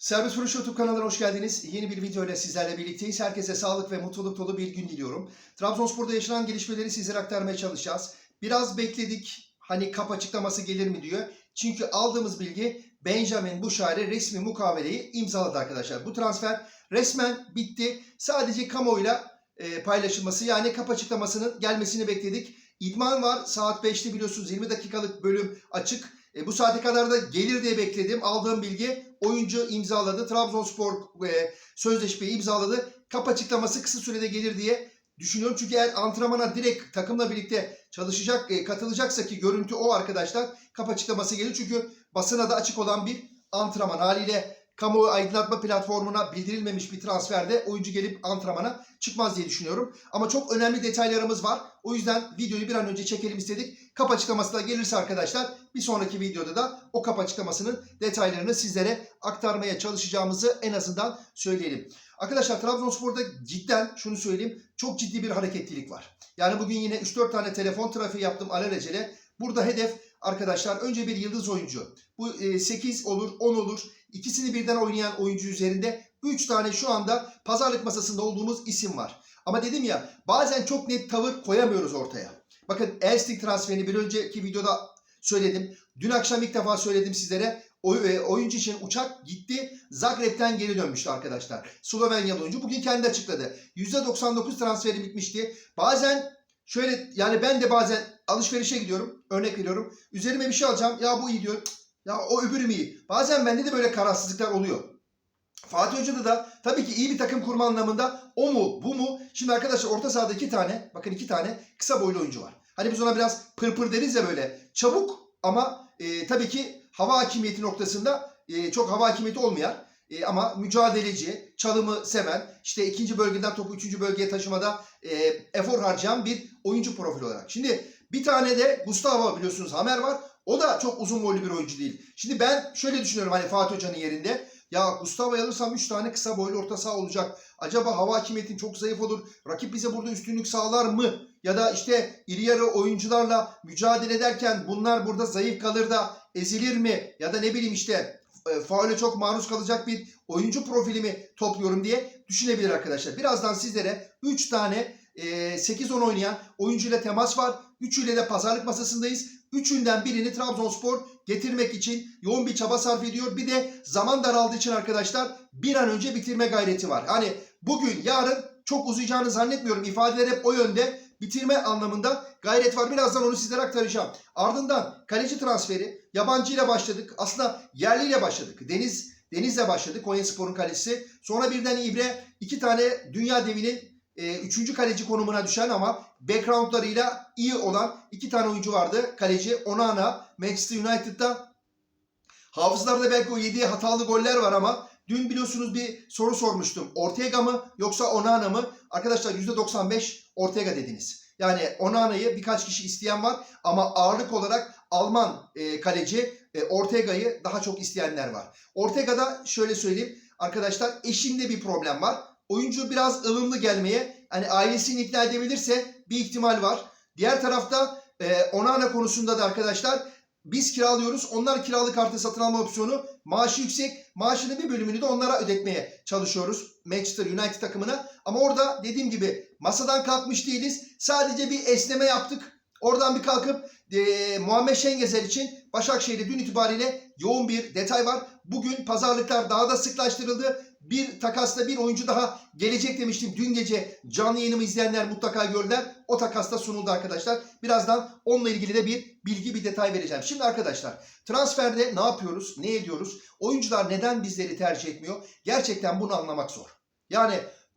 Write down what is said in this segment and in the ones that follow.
Servis Vuruş YouTube kanalına hoş geldiniz. Yeni bir video ile sizlerle birlikteyiz. Herkese sağlık ve mutluluk dolu bir gün diliyorum. Trabzonspor'da yaşanan gelişmeleri sizlere aktarmaya çalışacağız. Biraz bekledik. Hani kap açıklaması gelir mi diyor. Çünkü aldığımız bilgi Benjamin Buşari resmi mukaveleyi imzaladı arkadaşlar. Bu transfer resmen bitti. Sadece kamuoyuyla e, paylaşılması yani kap açıklamasının gelmesini bekledik. İdman var. Saat 5'te biliyorsunuz 20 dakikalık bölüm açık. E, bu saate kadar da gelir diye bekledim. Aldığım bilgi oyuncu imzaladı. Trabzonspor e, sözleşmeyi imzaladı. Kap açıklaması kısa sürede gelir diye düşünüyorum. Çünkü eğer antrenmana direkt takımla birlikte çalışacak, e, katılacaksa ki görüntü o arkadaşlar kap açıklaması gelir. Çünkü basına da açık olan bir antrenman haliyle kamuoyu aydınlatma platformuna bildirilmemiş bir transferde oyuncu gelip antrenmana çıkmaz diye düşünüyorum. Ama çok önemli detaylarımız var. O yüzden videoyu bir an önce çekelim istedik. Kap açıklaması da gelirse arkadaşlar bir sonraki videoda da o kap açıklamasının detaylarını sizlere aktarmaya çalışacağımızı en azından söyleyelim. Arkadaşlar Trabzonspor'da cidden şunu söyleyeyim çok ciddi bir hareketlilik var. Yani bugün yine 3-4 tane telefon trafiği yaptım alelacele. Burada hedef arkadaşlar önce bir yıldız oyuncu. Bu 8 olur 10 olur. İkisini birden oynayan oyuncu üzerinde 3 tane şu anda pazarlık masasında olduğumuz isim var. Ama dedim ya bazen çok net tavır koyamıyoruz ortaya. Bakın Elstik transferini bir önceki videoda söyledim. Dün akşam ilk defa söyledim sizlere. E, oyuncu için uçak gitti. Zagreb'ten geri dönmüştü arkadaşlar. Slovenyalı oyuncu. Bugün kendi açıkladı. %99 transferi bitmişti. Bazen şöyle yani ben de bazen alışverişe gidiyorum. Örnek veriyorum. Üzerime bir şey alacağım. Ya bu iyi diyor. Ya o öbürü mü iyi? Bazen bende de böyle kararsızlıklar oluyor. Fatih Hoca'da da tabii ki iyi bir takım kurma anlamında o mu bu mu? Şimdi arkadaşlar orta sahada iki tane bakın iki tane kısa boylu oyuncu var. Hani biz ona biraz pırpır deriz ya böyle çabuk ama e, tabii ki hava hakimiyeti noktasında e, çok hava hakimiyeti olmayan e, ama mücadeleci, çalımı seven, işte ikinci bölgeden topu üçüncü bölgeye taşımada e, efor harcayan bir oyuncu profili olarak. Şimdi bir tane de Gustavo biliyorsunuz Hamer var. O da çok uzun boylu bir oyuncu değil. Şimdi ben şöyle düşünüyorum hani Fatih Hoca'nın yerinde. Ya Gustavo'yu alırsam 3 tane kısa boylu orta saha olacak. Acaba hava hakimiyetim çok zayıf olur. Rakip bize burada üstünlük sağlar mı? Ya da işte iri yarı oyuncularla mücadele ederken bunlar burada zayıf kalır da ezilir mi? Ya da ne bileyim işte e, faule çok maruz kalacak bir oyuncu profilimi topluyorum diye düşünebilir arkadaşlar. Birazdan sizlere 3 tane e, 8-10 oynayan oyuncuyla temas var. Üçüyle de pazarlık masasındayız. Üçünden birini Trabzonspor getirmek için yoğun bir çaba sarf ediyor. Bir de zaman daraldığı için arkadaşlar bir an önce bitirme gayreti var. Hani bugün, yarın çok uzayacağını zannetmiyorum. İfadeler hep o yönde. Bitirme anlamında gayret var. Birazdan onu sizlere aktaracağım. Ardından kaleci transferi. Yabancı ile başladık. Aslında yerliyle başladık. Deniz Deniz'le başladık. Konyaspor'un kalecisi. Sonra birden İbre iki tane dünya devinin e, üçüncü kaleci konumuna düşen ama backgroundlarıyla iyi olan iki tane oyuncu vardı. Kaleci Onana, Manchester United'da. Hafızlarda belki o yediği hatalı goller var ama dün biliyorsunuz bir soru sormuştum. Ortega mı yoksa Onana mı? Arkadaşlar %95 Ortega dediniz. Yani Onana'yı birkaç kişi isteyen var ama ağırlık olarak Alman e, kaleci e, Ortega'yı daha çok isteyenler var. Ortega'da şöyle söyleyeyim arkadaşlar eşinde bir problem var. Oyuncu biraz ılımlı gelmeye hani ailesini ikna edebilirse bir ihtimal var. Diğer tarafta e, Onana konusunda da arkadaşlar biz kiralıyoruz. Onlar kiralık artı satın alma opsiyonu. Maaşı yüksek. Maaşının bir bölümünü de onlara ödetmeye çalışıyoruz. Manchester United takımına. Ama orada dediğim gibi masadan kalkmış değiliz. Sadece bir esneme yaptık. Oradan bir kalkıp e, Muhammed Şengezer için Başakşehir'de dün itibariyle yoğun bir detay var. Bugün pazarlıklar daha da sıklaştırıldı. Bir takasla bir oyuncu daha gelecek demiştim. Dün gece canlı yayınımı izleyenler mutlaka gördüler. O takasta sunuldu arkadaşlar. Birazdan onunla ilgili de bir bilgi, bir detay vereceğim. Şimdi arkadaşlar transferde ne yapıyoruz, ne ediyoruz? Oyuncular neden bizleri tercih etmiyor? Gerçekten bunu anlamak zor. Yani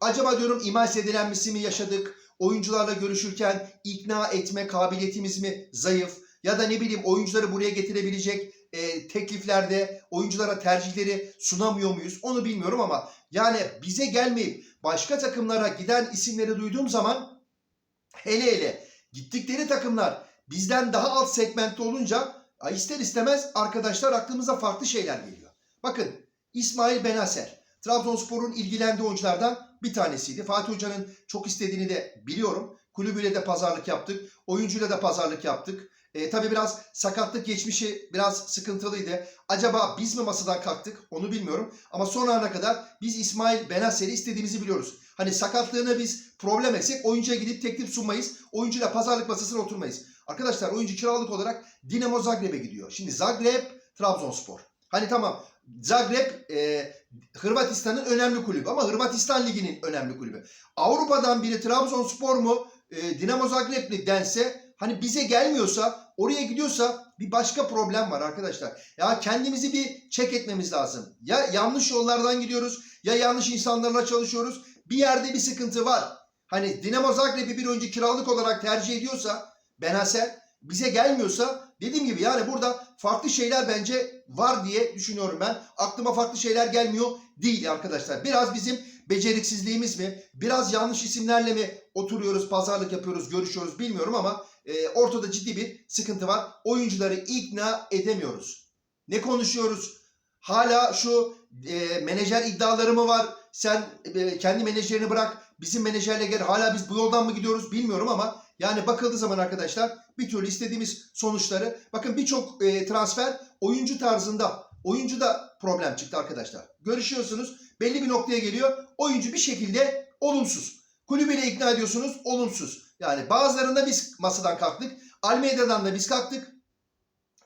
acaba diyorum imaj edilenmesi mi yaşadık? Oyuncularla görüşürken ikna etme kabiliyetimiz mi zayıf? Ya da ne bileyim oyuncuları buraya getirebilecek e, tekliflerde oyunculara tercihleri sunamıyor muyuz? Onu bilmiyorum ama yani bize gelmeyip başka takımlara giden isimleri duyduğum zaman hele hele gittikleri takımlar bizden daha alt segmentte olunca ister istemez arkadaşlar aklımıza farklı şeyler geliyor. Bakın İsmail Benaser Trabzonspor'un ilgilendiği oyunculardan bir tanesiydi. Fatih Hoca'nın çok istediğini de biliyorum. Kulübüyle de pazarlık yaptık. Oyuncuyla da pazarlık yaptık. E, tabii biraz sakatlık geçmişi biraz sıkıntılıydı. Acaba biz mi masadan kalktık onu bilmiyorum. Ama son ana kadar biz İsmail Benasser'i istediğimizi biliyoruz. Hani sakatlığını biz problem etsek oyuncuya gidip teklif sunmayız. Oyuncuyla pazarlık masasına oturmayız. Arkadaşlar oyuncu kiralık olarak Dinamo Zagreb'e gidiyor. Şimdi Zagreb, Trabzonspor. Hani tamam Zagreb e, Hırvatistan'ın önemli kulübü ama Hırvatistan Ligi'nin önemli kulübü. Avrupa'dan biri Trabzonspor mu e, Dinamo Zagreb mi dense hani bize gelmiyorsa oraya gidiyorsa bir başka problem var arkadaşlar. Ya kendimizi bir çek etmemiz lazım. Ya yanlış yollardan gidiyoruz ya yanlış insanlarla çalışıyoruz. Bir yerde bir sıkıntı var. Hani Dinamo Zagreb'i bir oyuncu kiralık olarak tercih ediyorsa Benaser bize gelmiyorsa dediğim gibi yani burada farklı şeyler bence var diye düşünüyorum ben. Aklıma farklı şeyler gelmiyor değil arkadaşlar. Biraz bizim beceriksizliğimiz mi? Biraz yanlış isimlerle mi oturuyoruz, pazarlık yapıyoruz, görüşüyoruz bilmiyorum ama e, ortada ciddi bir sıkıntı var. Oyuncuları ikna edemiyoruz. Ne konuşuyoruz? Hala şu e, menajer iddiaları mı var? Sen e, kendi menajerini bırak, bizim menajerle gel. Hala biz bu yoldan mı gidiyoruz bilmiyorum ama yani bakıldığı zaman arkadaşlar bir türlü istediğimiz sonuçları bakın birçok e, transfer oyuncu tarzında oyuncuda problem çıktı arkadaşlar. Görüşüyorsunuz belli bir noktaya geliyor oyuncu bir şekilde olumsuz. Kulübüyle ikna ediyorsunuz olumsuz. Yani bazılarında biz masadan kalktık. Almeida'dan da biz kalktık.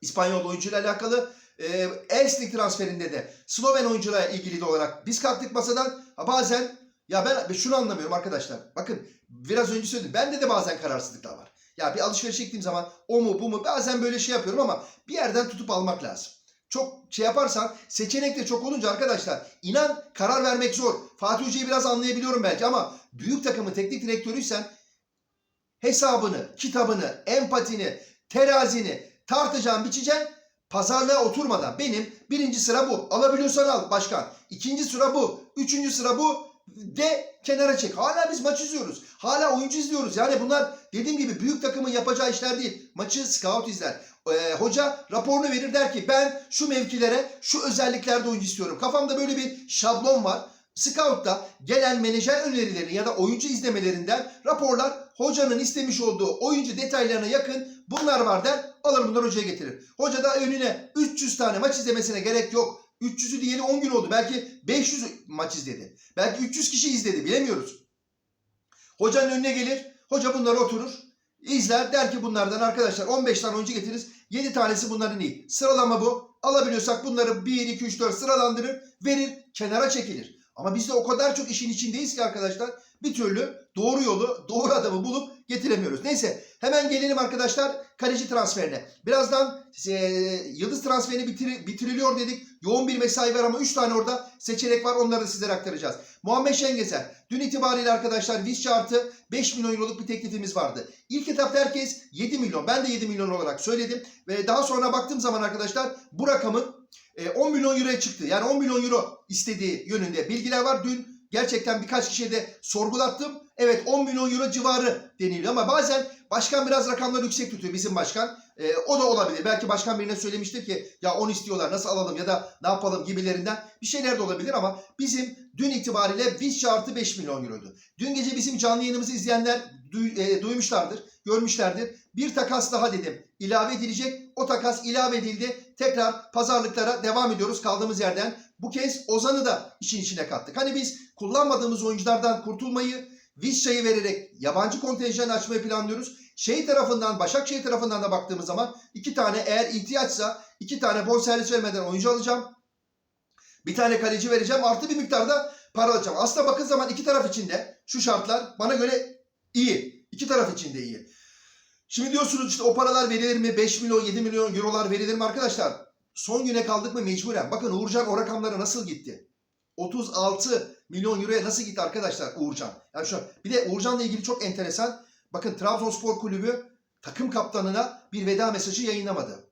İspanyol oyuncuyla alakalı. E, Elsnik transferinde de Sloven oyuncularla ilgili de olarak biz kalktık masadan. Ha, bazen ya ben şunu anlamıyorum arkadaşlar. Bakın biraz önce söyledim. Bende de bazen kararsızlıklar var. Ya bir alışveriş çektiğim zaman o mu bu mu bazen böyle şey yapıyorum ama bir yerden tutup almak lazım. Çok şey yaparsan seçenek de çok olunca arkadaşlar inan karar vermek zor. Fatih Hoca'yı biraz anlayabiliyorum belki ama büyük takımın teknik direktörüysen hesabını, kitabını, empatini, terazini tartacaksın, biçeceksin. Pazarlığa oturmadan benim birinci sıra bu. Alabiliyorsan al başkan. İkinci sıra bu. Üçüncü sıra bu. De kenara çek. Hala biz maç izliyoruz. Hala oyuncu izliyoruz. Yani bunlar dediğim gibi büyük takımın yapacağı işler değil. Maçı scout izler. Ee, hoca raporunu verir der ki ben şu mevkilere şu özelliklerde oyuncu istiyorum. Kafamda böyle bir şablon var. Scout'ta gelen menajer önerilerini ya da oyuncu izlemelerinden raporlar hocanın istemiş olduğu oyuncu detaylarına yakın bunlar var der. Alır bunları hocaya getirir. Hoca da önüne 300 tane maç izlemesine gerek yok. 300'ü diyeli 10 gün oldu. Belki 500 maç izledi. Belki 300 kişi izledi. Bilemiyoruz. Hocanın önüne gelir. Hoca bunları oturur. izler. Der ki bunlardan arkadaşlar 15 tane oyuncu getiririz. 7 tanesi bunların iyi. Sıralama bu. Alabiliyorsak bunları 1, 2, 3, 4 sıralandırır. Verir. Kenara çekilir. Ama biz de o kadar çok işin içindeyiz ki arkadaşlar bir türlü doğru yolu, doğru adamı bulup getiremiyoruz. Neyse hemen gelelim arkadaşlar kaleci transferine. Birazdan e, yıldız transferini bitir, bitiriliyor dedik. Yoğun bir mesai var ama 3 tane orada seçenek var. Onları da sizlere aktaracağız. Muhammed Şengezer. Dün itibariyle arkadaşlar Visca artı 5 milyon euroluk bir teklifimiz vardı. İlk etapta herkes 7 milyon. Ben de 7 milyon olarak söyledim. Ve daha sonra baktığım zaman arkadaşlar bu rakamın 10 milyon euroya çıktı. Yani 10 milyon euro istediği yönünde bilgiler var. Dün gerçekten birkaç kişiye de sorgulattım. Evet 10 milyon euro civarı deniliyor ama bazen başkan biraz rakamları yüksek tutuyor bizim başkan. Ee, o da olabilir. Belki başkan birine söylemiştir ki ya 10 istiyorlar nasıl alalım ya da ne yapalım gibilerinden bir şeyler de olabilir ama bizim dün itibariyle biz artı 5 milyon euroydu. Dün gece bizim canlı yayınımızı izleyenler duy, e, duymuşlardır, görmüşlerdir. Bir takas daha dedim ilave edilecek. O takas ilave edildi. Tekrar pazarlıklara devam ediyoruz kaldığımız yerden. Bu kez Ozan'ı da işin içine kattık. Hani biz kullanmadığımız oyunculardan kurtulmayı, Vizca'yı vererek yabancı kontenjan açmayı planlıyoruz. Şey tarafından, Başakşehir tarafından da baktığımız zaman iki tane eğer ihtiyaçsa iki tane bonservis vermeden oyuncu alacağım. Bir tane kaleci vereceğim. Artı bir miktarda para alacağım. Aslında bakın zaman iki taraf için de şu şartlar bana göre iyi. İki taraf için de iyi. Şimdi diyorsunuz işte o paralar verilir mi? 5 milyon, 7 milyon eurolar verilir mi arkadaşlar? Son güne kaldık mı mecburen. Bakın Uğurcan o rakamlara nasıl gitti? 36 milyon euroya nasıl gitti arkadaşlar Uğurcan? Yani şu bir de Uğurcan'la ilgili çok enteresan. Bakın Trabzonspor Kulübü takım kaptanına bir veda mesajı yayınlamadı.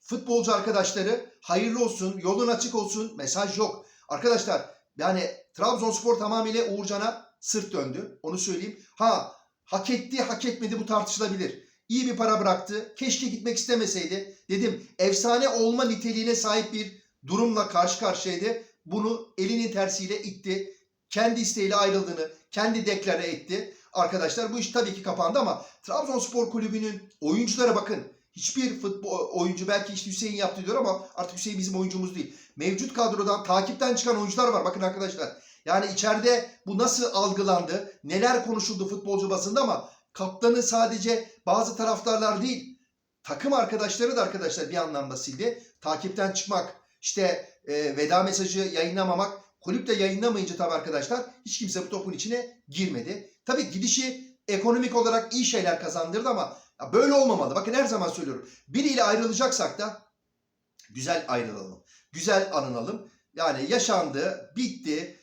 Futbolcu arkadaşları hayırlı olsun, yolun açık olsun mesaj yok. Arkadaşlar yani Trabzonspor tamamıyla Uğurcan'a sırt döndü. Onu söyleyeyim. Ha hak etti, hak etmedi bu tartışılabilir. İyi bir para bıraktı. Keşke gitmek istemeseydi. Dedim efsane olma niteliğine sahip bir durumla karşı karşıyaydı. Bunu elinin tersiyle itti. Kendi isteğiyle ayrıldığını kendi deklare etti. Arkadaşlar bu iş tabii ki kapandı ama Trabzonspor Kulübü'nün oyunculara bakın. hiçbir futbol oyuncu belki işte Hüseyin yaptı diyor ama artık Hüseyin bizim oyuncumuz değil. Mevcut kadrodan takipten çıkan oyuncular var. Bakın arkadaşlar. Yani içeride bu nasıl algılandı? Neler konuşuldu futbolcu basında ama kaptanı sadece bazı taraftarlar değil. Takım arkadaşları da arkadaşlar bir anlamda sildi. Takipten çıkmak, işte e, veda mesajı yayınlamamak, kulüp de yayınlamayınca tabii arkadaşlar hiç kimse bu topun içine girmedi. Tabii gidişi ekonomik olarak iyi şeyler kazandırdı ama böyle olmamalı. Bakın her zaman söylüyorum. Biriyle ayrılacaksak da güzel ayrılalım. Güzel anınalım. Yani yaşandı, bitti.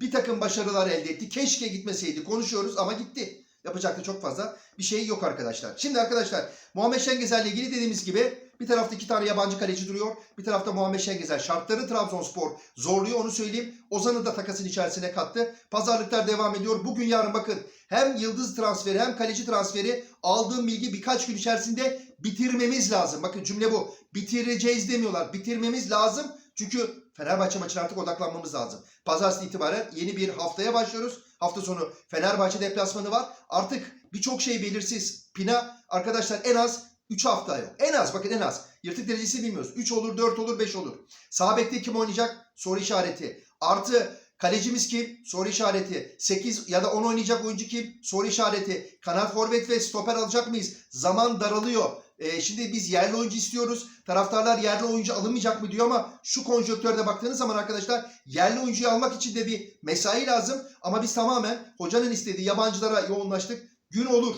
Bir takım başarılar elde etti. Keşke gitmeseydi. Konuşuyoruz ama gitti. Yapacak da çok fazla bir şey yok arkadaşlar. Şimdi arkadaşlar Muhammed Şengezer'le ilgili dediğimiz gibi bir tarafta iki tane yabancı kaleci duruyor. Bir tarafta Muhammed Şengezer. Şartları Trabzonspor zorluyor onu söyleyeyim. Ozan'ı da takasın içerisine kattı. Pazarlıklar devam ediyor. Bugün yarın bakın hem yıldız transferi hem kaleci transferi aldığım bilgi birkaç gün içerisinde bitirmemiz lazım. Bakın cümle bu. Bitireceğiz demiyorlar. Bitirmemiz lazım. Çünkü Fenerbahçe maçına artık odaklanmamız lazım. Pazartesi itibaren yeni bir haftaya başlıyoruz. Hafta sonu Fenerbahçe deplasmanı var. Artık birçok şey belirsiz. Pina arkadaşlar en az 3 haftaya. En az bakın en az. Yırtık derecesi bilmiyoruz. 3 olur, 4 olur, 5 olur. Sağ kim oynayacak? Soru işareti. Artı kalecimiz kim? Soru işareti. 8 ya da 10 oynayacak oyuncu kim? Soru işareti. Kanat forvet ve stoper alacak mıyız? Zaman daralıyor. Ee, şimdi biz yerli oyuncu istiyoruz. Taraftarlar yerli oyuncu alınmayacak mı diyor ama şu konjonktörde baktığınız zaman arkadaşlar yerli oyuncuyu almak için de bir mesai lazım. Ama biz tamamen hocanın istediği yabancılara yoğunlaştık. Gün olur.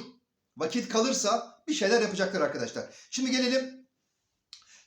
Vakit kalırsa bir şeyler yapacaklar arkadaşlar. Şimdi gelelim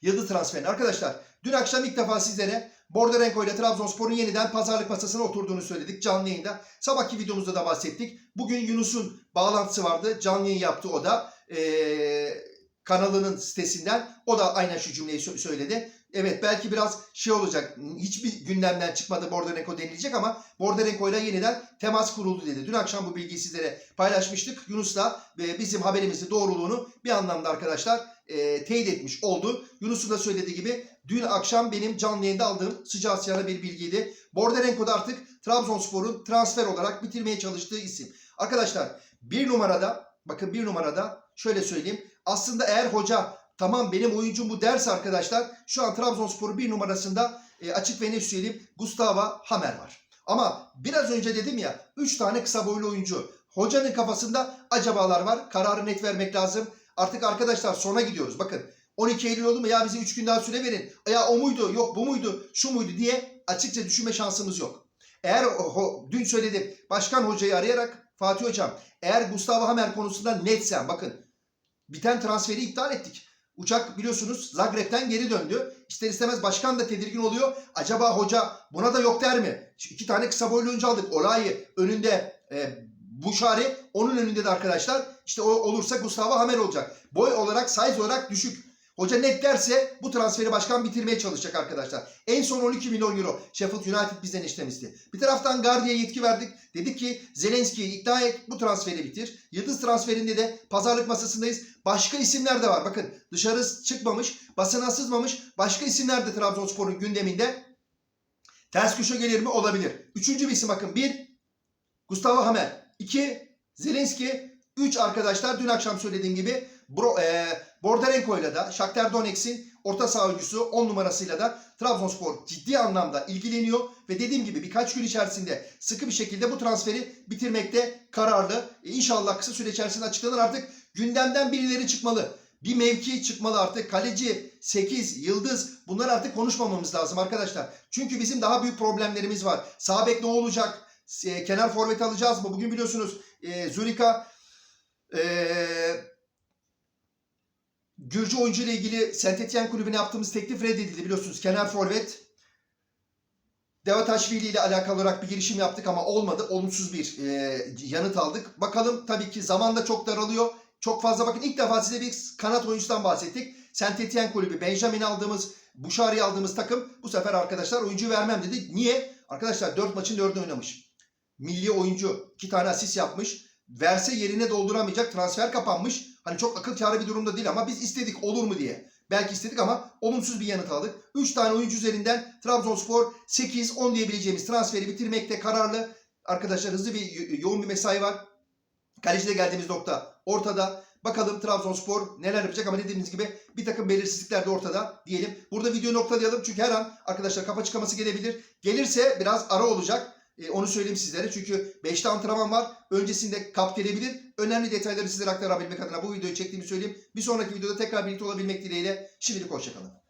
yıldız transferine. Arkadaşlar dün akşam ilk defa sizlere Borderenko ile Trabzonspor'un yeniden pazarlık masasına oturduğunu söyledik canlı yayında. Sabahki videomuzda da bahsettik. Bugün Yunus'un bağlantısı vardı. Canlı yayın yaptı o da. Ee, kanalının sitesinden. O da aynen şu cümleyi sö- söyledi. Evet belki biraz şey olacak. Hiçbir gündemden çıkmadı Borderenko denilecek ama Borderenko ile yeniden temas kuruldu dedi. Dün akşam bu bilgiyi sizlere paylaşmıştık. Yunus da ve bizim haberimizin doğruluğunu bir anlamda arkadaşlar e, teyit etmiş oldu. Yunus'un da söylediği gibi dün akşam benim canlı yayında aldığım sıcağı siyahlı bir bilgiydi. Borderenko da artık Trabzonspor'un transfer olarak bitirmeye çalıştığı isim. Arkadaşlar bir numarada bakın bir numarada şöyle söyleyeyim. Aslında eğer hoca tamam benim oyuncum bu derse arkadaşlar şu an Trabzonspor'un bir numarasında e, açık ve net söyleyeyim Gustavo Hamer var. Ama biraz önce dedim ya 3 tane kısa boylu oyuncu. Hocanın kafasında acabalar var. Kararı net vermek lazım. Artık arkadaşlar sona gidiyoruz. Bakın 12 Eylül oldu mu ya bize 3 gün daha süre verin. Ya o muydu yok bu muydu şu muydu diye açıkça düşünme şansımız yok. Eğer ho- dün söyledim başkan hocayı arayarak Fatih hocam eğer Gustavo Hamer konusunda netsem bakın biten transferi iptal ettik. Uçak biliyorsunuz Zagreb'ten geri döndü. İster istemez başkan da tedirgin oluyor. Acaba hoca buna da yok der mi? Şu iki tane kısa boylu oyuncu aldık. Olayı önünde e, Buşari. Onun önünde de arkadaşlar işte o olursa Gustavo Hamer olacak. Boy olarak size olarak düşük. Hoca net derse bu transferi başkan bitirmeye çalışacak arkadaşlar. En son 12 milyon euro Sheffield United bizden istemişti. Bir taraftan Gardi'ye yetki verdik. Dedik ki Zelenski'yi ikna et bu transferi bitir. Yıldız transferinde de pazarlık masasındayız. Başka isimler de var. Bakın dışarı çıkmamış, basına sızmamış başka isimler de Trabzonspor'un gündeminde. Ters köşe gelir mi? Olabilir. Üçüncü bir isim bakın. Bir, Gustavo Hamer. İki, Zelenski. Üç arkadaşlar dün akşam söylediğim gibi Bro, e, Borderenko'yla da Shakhtar Donetsk'in orta saha oyuncusu 10 numarasıyla da Trabzonspor ciddi anlamda ilgileniyor ve dediğim gibi birkaç gün içerisinde sıkı bir şekilde bu transferi bitirmekte kararlı. E, inşallah kısa süre içerisinde açıklanır artık gündemden birileri çıkmalı. Bir mevki çıkmalı artık. Kaleci, 8, yıldız bunlar artık konuşmamamız lazım arkadaşlar. Çünkü bizim daha büyük problemlerimiz var. Sağ bek ne olacak? E, kenar forvet alacağız mı? Bugün biliyorsunuz e, Zurika e, Gürcü oyuncu ile ilgili Saint Etienne kulübüne yaptığımız teklif reddedildi biliyorsunuz. Kenar forvet. Devataşvili ile alakalı olarak bir girişim yaptık ama olmadı. Olumsuz bir e, yanıt aldık. Bakalım tabii ki zaman da çok daralıyor. Çok fazla bakın ilk defa size bir kanat oyuncusundan bahsettik. Saint Etienne kulübü Benjamin aldığımız, Buşari'yi aldığımız takım bu sefer arkadaşlar oyuncu vermem dedi. Niye? Arkadaşlar 4 maçın 4'ünü oynamış. Milli oyuncu 2 tane asist yapmış. Verse yerine dolduramayacak transfer kapanmış. Hani çok akıl kârı bir durumda değil ama biz istedik olur mu diye. Belki istedik ama olumsuz bir yanıt aldık. 3 tane oyuncu üzerinden Trabzonspor 8-10 diyebileceğimiz transferi bitirmekte kararlı. Arkadaşlar hızlı bir yo- yoğun bir mesai var. Kalecide geldiğimiz nokta ortada. Bakalım Trabzonspor neler yapacak ama dediğimiz gibi bir takım belirsizlikler de ortada diyelim. Burada videoyu noktalayalım çünkü her an arkadaşlar kafa çıkaması gelebilir. Gelirse biraz ara olacak. E, onu söyleyeyim sizlere çünkü 5'te antrenman var. Öncesinde kap gelebilir. Önemli detayları sizlere aktarabilmek adına bu videoyu çektiğimi söyleyeyim. Bir sonraki videoda tekrar birlikte olabilmek dileğiyle. Şimdilik hoşçakalın.